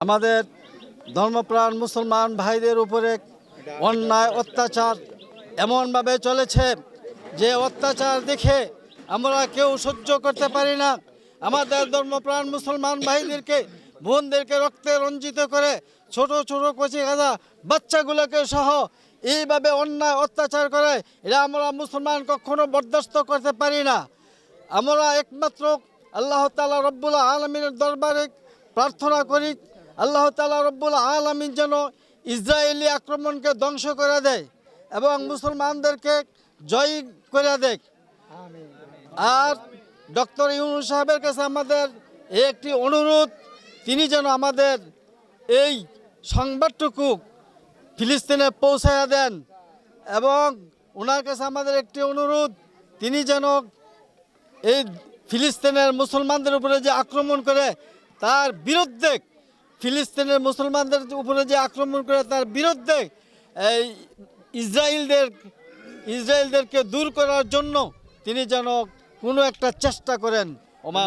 আমাদের ধর্মপ্রাণ মুসলমান ভাইদের উপরে অন্যায় অত্যাচার এমনভাবে চলেছে যে অত্যাচার দেখে আমরা কেউ সহ্য করতে পারি না। আমাদের ধর্মপ্রাণ মুসলমান ভাইদেরকে, বোনদেরকে রক্তে রঞ্জিত করে ছোট ছোট কচি গাদা বাচ্চাগুলোকে সহ এইভাবে অন্যায় অত্যাচার করে এটা আমরা মুসলমান কখনো বরদাস্ত করতে পারি না। আমরা একমাত্র আল্লাহ তালা রব্বুল আলমিনের দরবারে প্রার্থনা করি আল্লাহ তালা রব্বুল আলমিন যেন ইসরায়েলি আক্রমণকে ধ্বংস করে দেয় এবং মুসলমানদেরকে জয় করে দেয়। আর ডক্টর ইউনুস সাহেবের কাছে আমাদের একটি অনুরোধ, তিনি যেন আমাদের এই সংবাদটুকু ফিলিস্তিনে পৌঁছায়া দেন এবং ওনার কাছে আমাদের একটি অনুরোধ, তিনি যেন এই ফিলিস্তিনের মুসলমানদের উপরে যে আক্রমণ করে, তার বিরুদ্ধে ফিলিস্তিনের মুসলমানদের উপরে যে আক্রমণ করে তার বিরুদ্ধে এই ইসরায়েলদের ইসরায়েলদেরকে দূর করার জন্য তিনি যেন কোনো একটা চেষ্টা করেন। ওমা